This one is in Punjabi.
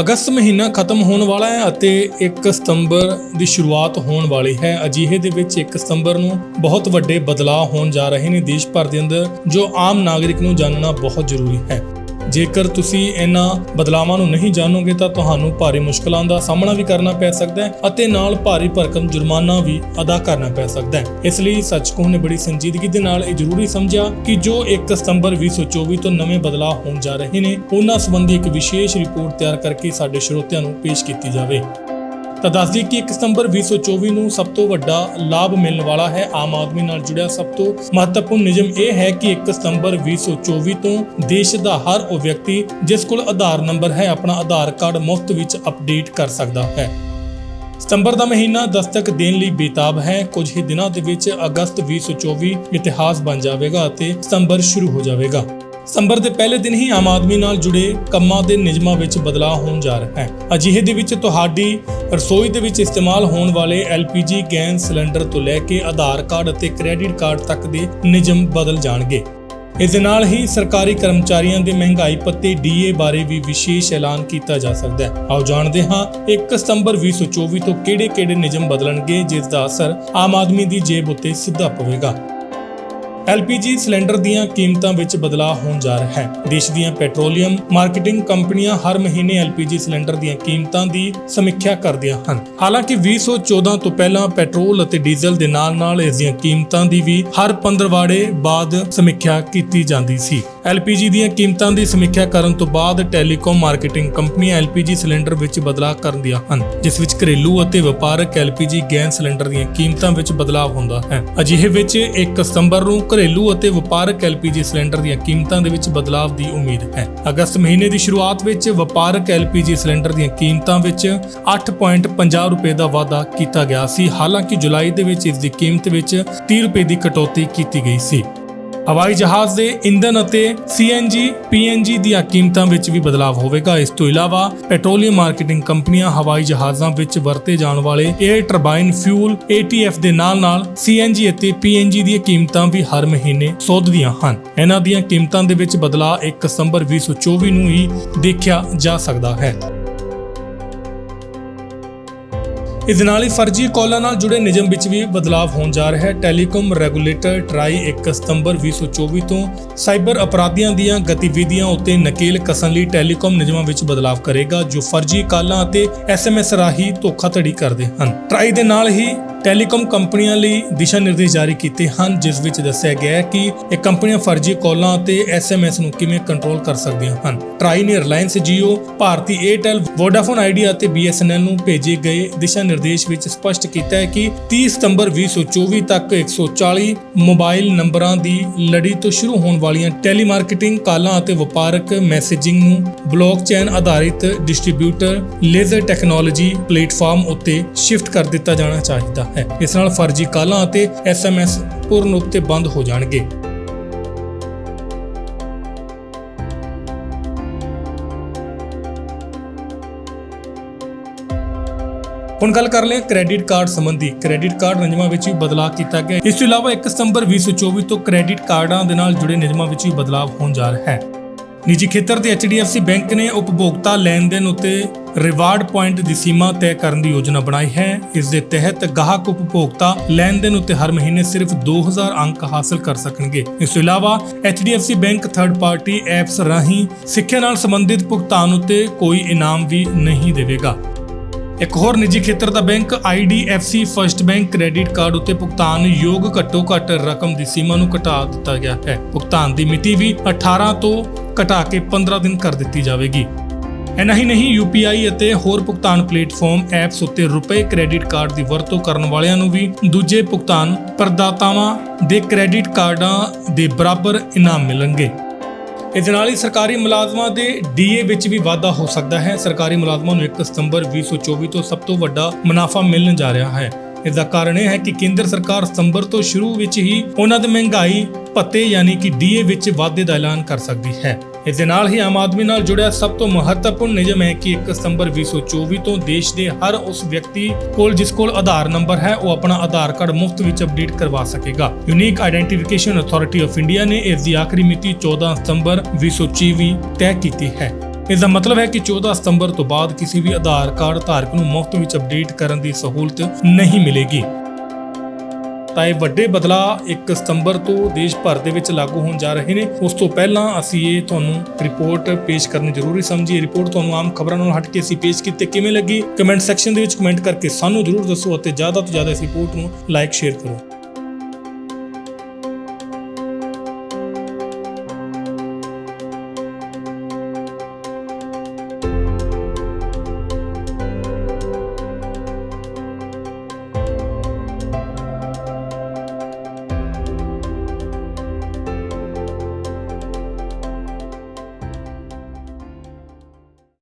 ਅਗਸਤ ਮਹੀਨਾ ਖਤਮ ਹੋਣ ਵਾਲਾ ਹੈ ਅਤੇ 1 ਸਤੰਬਰ ਦੀ ਸ਼ੁਰੂਆਤ ਹੋਣ ਵਾਲੀ ਹੈ। ਅਜਿਹੇ ਦੇ ਵਿੱਚ 1 ਸਤੰਬਰ ਨੂੰ ਬਹੁਤ ਵੱਡੇ ਬਦਲਾਅ ਹੋਣ ਜਾ ਰਹੇ ਨੇ ਦੇਸ਼ ਭਰ ਦੇ ਅੰਦਰ, ਜੋ ਆਮ ਨਾਗਰਿਕ ਨੂੰ ਜਾਣਨਾ ਬਹੁਤ ਜ਼ਰੂਰੀ ਹੈ। ਜੇਕਰ ਤੁਸੀਂ ਇਹਨਾਂ ਬਦਲਾਵਾਂ ਨੂੰ ਨਹੀਂ ਜਾਣੋਗੇ ਤਾਂ ਤੁਹਾਨੂੰ ਭਾਰੀ ਮੁਸ਼ਕਲਾਂ ਦਾ ਸਾਹਮਣਾ ਵੀ ਕਰਨਾ ਪੈ ਸਕਦਾ ਹੈ ਅਤੇ ਨਾਲ ਭਾਰੀ ਭਰਕਮ ਜੁਰਮਾਨਾ ਵੀ ਅਦਾ ਕਰਨਾ ਪੈ ਸਕਦਾ ਹੈ। ਇਸ ਲਈ ਸੱਚਕੋਹ ਨੇ ਬੜੀ ਸੰਜੀਦਗੀ ਦੇ ਨਾਲ ਇਹ ਜ਼ਰੂਰੀ ਸਮਝਿਆ ਕਿ ਜੋ 1 ਸਤੰਬਰ 2024 ਤੋਂ ਨਵੇਂ ਬਦਲਾਅ ਹੋਣ ਜਾ ਰਹੇ ਨੇ, ਉਹਨਾਂ ਸੰਬੰਧੀ ਇੱਕ ਵਿਸ਼ੇਸ਼ ਰਿਪੋਰਟ ਤਿਆਰ ਕਰਕੇ ਸਾਡੇ ਸਰੋਤਿਆਂ ਨੂੰ ਪੇਸ਼ ਕੀਤੀ ਜਾਵੇ। ਤਾਂ ਦੱਸ ਦਈਏ ਕਿ 1 ਸਤੰਬਰ 2024 ਨੂੰ ਸਭ ਤੋਂ ਵੱਡਾ ਲਾਭ ਮਿਲਣ ਵਾਲਾ ਹੈ ਆਮ ਆਦਮੀ ਨਾਲ ਜੁੜਿਆ ਸਭ ਤੋਂ ਮਹੱਤਵਪੂਰਨ ਨਿਯਮ ਇਹ ਹੈ ਕਿ 1 ਸਤੰਬਰ 2024 ਤੋਂ ਦੇਸ਼ ਦਾ ਹਰ ਉਹ ਵਿਅਕਤੀ ਜਿਸ ਕੋਲ ਆਧਾਰ ਨੰਬਰ ਹੈ ਆਪਣਾ ਆਧਾਰ ਕਾਰਡ ਮੁਫਤ ਵਿੱਚ ਅਪਡੇਟ ਕਰ ਸਕਦਾ ਹੈ। ਸਤੰਬਰ ਦਾ ਮਹੀਨਾ ਦਸਤਕ ਦੇਣ ਲਈ ਬੇਤਾਬ ਹੈ। ਕੁਝ ਹੀ ਦਿਨਾਂ ਦੇ ਵਿੱਚ ਅਗਸਤ 2024 ਇਤਿਹਾਸ ਬਣ ਜਾਵੇਗਾ ਅਤੇ ਸਤੰਬਰ ਸ਼ੁਰੂ ਹੋ ਜਾਵੇਗਾ। ਸਤੰਬਰ ਦੇ ਪਹਿਲੇ ਦਿਨ ਹੀ ਆਮ ਆਦਮੀ ਨਾਲ ਜੁੜੇ ਕੰਮਾਂ ਦੇ ਨਿਯਮਾਂ ਵਿੱਚ ਬਦਲਾਅ ਹੋਣ ਜਾ ਰਿਹਾ ਹੈ। ਅਜਿਹੇ ਦੇ ਵਿੱਚ ਤੁਹਾਡੀ ਰਸੋਈ ਦੇ ਵਿੱਚ ਇਸਤੇਮਾਲ ਹੋਣ ਵਾਲੇ LPG ਗੈਸ ਸਿਲੰਡਰ ਤੋਂ ਲੈ ਕੇ ਆਧਾਰ ਕਾਰਡ ਅਤੇ ਕ੍ਰੈਡਿਟ ਕਾਰਡ ਤੱਕ ਦੇ ਨਿਯਮ ਬਦਲ ਜਾਣਗੇ। ਇਸ ਦੇ ਨਾਲ ਹੀ ਸਰਕਾਰੀ ਕਰਮਚਾਰੀਆਂ ਦੇ ਮਹਿੰਗਾਈ ਭੱਤੇ ਡੀਏ ਬਾਰੇ ਵੀ ਵਿਸ਼ੇਸ਼ ਐਲਾਨ ਕੀਤਾ ਜਾ ਸਕਦਾ ਹੈ। ਆਓ ਜਾਣਦੇ ਹਾਂ 1 ਸਤੰਬਰ 2024 ਤੋਂ ਕਿਹੜੇ-ਕਿਹੜੇ ਨਿਯਮ ਬਦਲਣਗੇ, ਜਿਸ ਦਾ ਅਸਰ ਆਮ ਆਦਮੀ ਦੀ ਜੇਬ ਉੱਤੇ ਸਿੱਧਾ ਪਵੇਗਾ। LPG ਸਿਲੰਡਰ ਦੀਆਂ ਕੀਮਤਾਂ ਵਿੱਚ ਬਦਲਾਅ ਹੋਣ ਜਾ ਰਿਹਾ ਹੈ। ਦੇਸ਼ ਦੀਆਂ ਪੈਟਰੋਲੀਅਮ ਮਾਰਕੀਟਿੰਗ ਕੰਪਨੀਆਂ ਹਰ ਮਹੀਨੇ LPG ਸਿਲੰਡਰ ਦੀਆਂ ਕੀਮਤਾਂ ਦੀ ਸਮੀਖਿਆ ਕਰਦੀਆਂ ਹਨ। ਹਾਲਾਂਕਿ 2014 ਤੋਂ ਪਹਿਲਾਂ ਪੈਟਰੋਲ ਅਤੇ ਡੀਜ਼ਲ ਦੇ ਨਾਲ-ਨਾਲ ਇਸ ਦੀਆਂ ਕੀਮਤਾਂ ਦੀ ਵੀ ਹਰ ਪੰਦਰਵਾੜੇ ਬਾਅਦ ਸਮੀਖਿਆ ਕੀਤੀ ਜਾਂਦੀ ਸੀ। LPG ਦੀਆਂ ਕੀਮਤਾਂ ਦੀ ਸਮੀਖਿਆ ਕਰਨ ਤੋਂ ਬਾਅਦ ਟੈਲੀਕਾਮ ਮਾਰਕੀਟਿੰਗ ਕੰਪਨੀਆਂ LPG ਸਿਲੰਡਰ ਵਿੱਚ ਬਦਲਾਅ ਕਰਦੀਆਂ ਹਨ, ਜਿਸ ਵਿੱਚ ਘਰੇਲੂ ਅਤੇ ਵਪਾਰਕ LPG ਗੈਸ ਸਿਲੰਡਰ ਦੀਆਂ ਕੀਮਤਾਂ ਵਿੱਚ ਬਦਲਾਅ ਹੁੰਦਾ ਹੈ। ਅਜਿਹੇ ਵਿੱਚ 1 ਸਤੰਬਰ ਨੂੰ ਘਰੇਲੂ ਅਤੇ ਵਪਾਰਕ LPG ਸਿਲੰਡਰ ਦੀਆਂ ਕੀਮਤਾਂ ਦੇ ਵਿੱਚ ਬਦਲਾਅ ਦੀ ਉਮੀਦ ਹੈ। ਅਗਸਤ ਮਹੀਨੇ ਦੀ ਸ਼ੁਰੂਆਤ ਵਿੱਚ ਵਪਾਰਕ LPG ਸਿਲੰਡਰ ਦੀਆਂ ਕੀਮਤਾਂ ਵਿੱਚ 8.50 ਰੁਪਏ ਦਾ ਵਾਧਾ ਕੀਤਾ ਗਿਆ ਸੀ, ਹਾਲਾਂਕਿ ਜੁਲਾਈ ਦੇ ਵਿੱਚ ਇਸ ਦੀ ਕੀਮਤ ਵਿੱਚ 30 ਰੁਪਏ ਦੀ ਕਟੌਤੀ ਕੀਤੀ ਗਈ ਸੀ। ਹਵਾਈ ਜਹਾਜ਼ ਦੇ ਇੰਧਨ ਅਤੇ CNG PNG ਦੀਆਂ ਕੀਮਤਾਂ ਵਿੱਚ ਵੀ ਬਦਲਾਅ ਹੋਵੇਗਾ। ਇਸ ਤੋਂ ਇਲਾਵਾ ਪੈਟਰੋਲੀਅਮ ਮਾਰਕੀਟਿੰਗ ਕੰਪਨੀਆਂ ਹਵਾਈ ਜਹਾਜ਼ਾਂ ਵਿੱਚ ਵਰਤੇ ਜਾਣ ਵਾਲੇ 에ਅਰ ਟਰਬਾਈਨ ਫਿਊਲ ATF ਦੇ ਨਾਲ-ਨਾਲ CNG ਅਤੇ PNG ਦੀਆਂ ਕੀਮਤਾਂ ਵੀ ਹਰ ਮਹੀਨੇ ਸੋਧਦੀਆਂ ਹਨ। ਇਹਨਾਂ ਦੀਆਂ ਕੀਮਤਾਂ ਦੇ ਵਿੱਚ ਬਦਲਾਅ 1 ਸਤੰਬਰ 2024 ਨੂੰ ਹੀ ਦੇਖਿਆ ਜਾ ਸਕਦਾ ਹੈ। ਇਸ ਨਾਲ ਹੀ ਫਰਜ਼ੀ ਕਾਲਾਂ ਨਾਲ ਜੁੜੇ ਨਿਯਮ ਵਿੱਚ ਵੀ ਬਦਲਾਅ ਹੋਣ ਜਾ ਰਿਹਾ ਹੈ। ਟੈਲੀਕਾਮ ਰੈਗੂਲੇਟਰ ਟਰਾਈ 1 ਸਤੰਬਰ 2024 ਤੋਂ ਸਾਈਬਰ ਅਪਰਾਧੀਆਂ ਦੀਆਂ ਗਤੀਵਿਧੀਆਂ ਉੱਤੇ ਨਕੇਲ ਕਸਣ ਲਈ ਟੈਲੀਕਾਮ ਨਿਯਮਾਂ ਵਿੱਚ ਬਦਲਾਅ ਕਰੇਗਾ, ਜੋ ਫਰਜ਼ੀ ਕਾਲਾਂ ਅਤੇ ਐਸਐਮਐਸ ਰਾਹੀਂ ਧੋਖਾਧੜੀ ਕਰਦੇ ਹਨ। ਟਰਾਈ ਦੇ ਨਾਲ ਹੀ ਟੈਲੀਕਾਮ ਕੰਪਨੀਆਂ ਲਈ ਦਿਸ਼ਾ ਨਿਰਦੇਸ਼ ਜਾਰੀ ਕੀਤੇ ਹਨ, ਜਿਸ ਵਿੱਚ ਦੱਸਿਆ ਗਿਆ ਹੈ ਕਿ ਇਹ ਕੰਪਨੀਆਂ ਫਰਜ਼ੀ ਕਾਲਾਂ ਅਤੇ ਐਸਐਮਐਸ ਨੂੰ ਕਿਵੇਂ ਕੰਟਰੋਲ ਕਰ ਸਕਦੀਆਂ ਹਨ। ਟਰਾਈ ਨੇ ਰਿਲਾਇੰਸ ਜੀਓ, ਭਾਰਤੀ ਏਅਰਟੈਲ ਵੋਡਾਫੋਨ ਆਈਡੀਆ ਅਤੇ BSNL ਨੂੰ ਭੇਜੇ ਗਏ ਦਿਸ਼ਾ ਨਿਰਦੇਸ਼ ਵਿੱਚ ਸਪਸ਼ਟ ਕੀਤਾ ਹੈ ਕਿ 30 ਸਤੰਬਰ 2024 ਤੱਕ 140 ਮੋਬਾਈਲ ਨੰਬਰਾਂ ਦੀ ਲੜੀ ਤੋਂ ਸ਼ੁਰੂ ਹੋਣ ਵਾਲੀਆਂ ਟੈਲੀਮਾਰਕੀਟਿੰਗ ਕਾਲਾਂ ਅਤੇ ਵਪਾਰਕ ਮੈਸੇਜਿੰਗ ਨੂੰ ਬਲੌਕਚੇਨ ਆਧਾਰਿਤ ਡਿਸਟ੍ਰੀਬਿਊਟਰ ਲੇਜ਼ਰ ਟੈਕਨੋਲੋਜੀ ਪਲੇਟਫਾਰਮ ਉੱਤੇ ਸ਼ਿਫਟ ਕਰ ਦਿੱਤਾ ਜਾਣਾ ਚਾਹੀਦਾ। ਹੈ। ਇਸ ਨਾਲ ਫਰਜ਼ੀ ਕਾਲਾਂ ਅਤੇ ਐਸਐਮਐਸ ਪੂਰਨ ਰੂਪ ਤੇ ਬੰਦ ਹੋ ਜਾਣਗੇ। ਹੁਣ ਗੱਲ ਕਰ ਲਈਏ ਕ੍ਰੈਡਿਟ ਕਾਰਡ ਸੰਬੰਧੀ। ਕ੍ਰੈਡਿਟ ਕਾਰਡ ਨਿਯਮਾਂ ਵਿੱਚ ਵੀ ਬਦਲਾਅ ਕੀਤਾ ਗਿਆ। ਇਸ ਤੋਂ ਇਲਾਵਾ 1 ਸਤੰਬਰ 2024 ਤੋਂ ਕ੍ਰੈਡਿਟ ਕਾਰਡਾਂ ਦੇ ਨਾਲ ਜੁੜੇ ਨਿਯਮਾਂ ਵਿੱਚ ਵੀ ਬਦਲਾਅ ਹੋਣ ਜਾ ਰਿਹਾ ਹੈ। ਨਿੱਜੀ ਖੇਤਰ ਦੇ HDFC ਬੈਂਕ ਨੇ ਉਪਭੋਗਤਾ ਲੈਣ ਦੇਣ ਉੱਤੇ ਰਿਵਾਰਡ ਪੁਆਇੰਟ ਦੀ ਸੀਮਾ ਤੈਅ ਕਰਨ ਦੀ ਯੋਜਨਾ ਬਣਾਈ ਹੈ। ਇਸ ਦੇ ਤਹਿਤ ਗਾਹਕ ਉਪਭੋਗਤਾ ਲੈਣ ਦੇਣ ਉੱਤੇ ਹਰ ਮਹੀਨੇ ਸਿਰਫ 2000 ਅੰਕ ਹਾਸਲ ਕਰ ਸਕਣਗੇ। ਇਸ ਤੋਂ ਇਲਾਵਾ HDFC bank third party apps ਰਾਹੀਂ ਸਿੱਖਿਆ ਨਾਲ ਸੰਬੰਧਿਤ ਭੁਗਤਾਨ ਉੱਤੇ ਕੋਈ ਇਨਾਮ ਵੀ ਨਹੀਂ ਦੇਵੇਗਾ। ਇੱਕ ਹੋਰ ਨਿੱਜੀ ਖੇਤਰ ਦਾ bank IDFC first bank credit card ਉੱਤੇ ਭੁਗਤਾਨ ਯੋਗ ਘੱਟੋ ਘੱਟ ਰਕਮ ਦੀ ਸੀਮਾ ਨੂੰ ਘਟਾ ਦਿੱਤਾ ਗਿਆ ਹੈ। ਭੁਗਤਾਨ ਦੀ ਮਿਤੀ ਵੀ 18 ਤੋਂ ਘਟਾ ਕੇ 15 ਦਿਨ ਕਰ ਦਿੱਤੀ ਜਾਵੇਗੀ। ਇੰਨਾ ਹੀ ਨਹੀਂ UPI ਅਤੇ ਹੋਰ ਭੁਗਤਾਨ ਪਲੇਟਫਾਰਮ ਐਪਸ ਉੱਤੇ ਰੁਪਏ ਕ੍ਰੈਡਿਟ ਕਾਰਡ ਦੀ ਵਰਤੋਂ ਕਰਨ ਵਾਲਿਆਂ ਨੂੰ ਵੀ ਦੂਜੇ ਭੁਗਤਾਨ ਪ੍ਰਦਾਤਾਵਾਂ ਦੇ ਕ੍ਰੈਡਿਟ ਕਾਰਡਾਂ ਦੇ ਬਰਾਬਰ ਇਨਾਮ ਮਿਲਣਗੇ। ਇਸ ਦੇ ਨਾਲ ਹੀ ਸਰਕਾਰੀ ਮੁਲਾਜ਼ਮਾਂ ਦੇ ਡੀਏ ਵਿੱਚ ਵੀ ਵਾਧਾ ਹੋ ਸਕਦਾ ਹੈ। ਸਰਕਾਰੀ ਮੁਲਾਜ਼ਮਾਂ ਨੂੰ 1 ਸਤੰਬਰ 2024 ਤੋਂ ਸਭ ਤੋਂ ਵੱਡਾ ਮੁਨਾਫਾ ਮਿਲਣ ਜਾ ਰਿਹਾ ਹੈ। ਇਸ ਦਾ ਕਾਰਨ ਇਹ ਹੈ ਕਿ ਕੇਂਦਰ ਸਰਕਾਰ ਸਤੰਬਰ ਤੋਂ ਸ਼ੁਰੂ ਵਿੱਚ ਹੀ ਉਹਨਾਂ ਦੇ ਮਹਿੰਗਾਈ ਭੱਤੇ ਯਾਨੀ ਕਿ ਡੀਏ ਵਿੱਚ ਵਾਧੇ ਦਾ ਐਲਾਨ ਕਰ ਸਕਦੀ ਹੈ। ਇਸ ਦੇ ਨਾਲ ਹੀ ਆਮ ਆਦਮੀ ਨਾਲ ਜੁੜਿਆ ਸਭ ਤੋਂ ਮਹੱਤਵਪੂਰਨ ਨਿਯਮ ਹੈ ਕਿ 1 ਸਤੰਬਰ 2024 ਤੋਂ ਦੇਸ਼ ਦੇ ਹਰ ਉਸ ਵਿਅਕਤੀ ਕੋਲ ਜਿਸ ਕੋਲ ਆਧਾਰ ਨੰਬਰ ਹੈ, ਉਹ ਆਪਣਾ ਆਧਾਰ ਕਾਰਡ ਮੁਫਤ ਵਿੱਚ ਅਪਡੇਟ ਕਰਵਾ ਸਕੇਗਾ। Unique identification authority of India ਨੇ ਇਸ ਦੀ ਆਖਰੀ ਮਿਤੀ 14 ਸਤੰਬਰ 2024 ਤੈਅ ਕੀਤੀ ਹੈ। ਇਸ ਦਾ ਮਤਲਬ ਹੈ ਕਿ 14 ਸਤੰਬਰ ਤੋਂ ਬਾਅਦ ਕਿਸੇ ਵੀ ਆਧਾਰ ਕਾਰਡ ਧਾਰਕ ਨੂੰ ਮੁਫਤ ਵਿੱਚ ਅਪਡੇਟ ਕਰਨ ਦੀ ਸਹੂਲਤ ਨਹੀਂ ਮਿਲੇਗੀ। ਤਾਂ ਇਹ ਵੱਡੇ ਬਦਲਾਅ 1 ਸਤੰਬਰ ਤੋਂ ਦੇਸ਼ ਭਰ ਦੇ ਵਿੱਚ ਲਾਗੂ ਹੋਣ ਜਾ ਰਹੇ ਨੇ। ਉਸ ਤੋਂ ਪਹਿਲਾਂ ਅਸੀਂ ਇਹ ਤੁਹਾਨੂੰ ਰਿਪੋਰਟ ਪੇਸ਼ ਕਰਨੀ ਜ਼ਰੂਰੀ ਸਮਝੀ। ਇਹ ਰਿਪੋਰਟ ਤੁਹਾਨੂੰ ਆਮ ਖਬਰਾਂ ਨਾਲ ਹਟ ਕੇ ਅਸੀਂ ਪੇਸ਼ ਕੀਤੇ। ਕਿਵੇਂ ਲੱਗੀ? ਕਮੈਂਟ ਸੈਕਸ਼ਨ ਦੇ ਵਿੱਚ ਕਮੈਂਟ ਕਰਕੇ ਸਾਨੂੰ ਜ਼ਰੂਰ ਦੱਸੋ ਅਤੇ ਜ਼ਿਆਦਾ ਤੋਂ ਜ਼ਿਆਦਾ ਇਸ ਰਿਪੋਰਟ ਨੂੰ ਲਾਈਕ, ਸ਼ੇਅਰ ਕਰੋ।